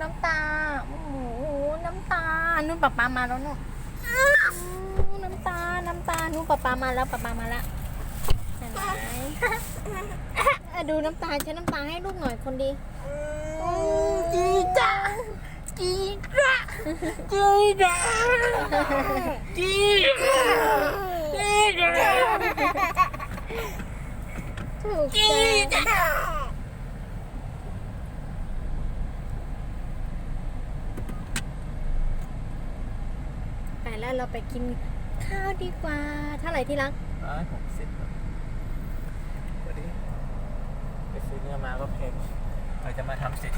น้ำตา โอ้โห น้ำตา นุ่นป๊าป๊ามาแล้วนุ่นอืมน้ำตา น้ำตา นุ่นป๊าป๊ามาแล้วป๊าป๊ามาแล้วเห็นไหมอะดูน้ำตาใช้น้ำตาให้ลูกหน่อยคนดีจีจ้าจีจ้าจีจ้าจีจ้าจีจ้าถูกจีจ้ะจ้า แล้วเราไปกินข้าวดีกว่าเท่าไหร่ที่รักร้อยหกสิบไปซื้อเนื้อมาก็เพงเราจะมาทำเสร็จ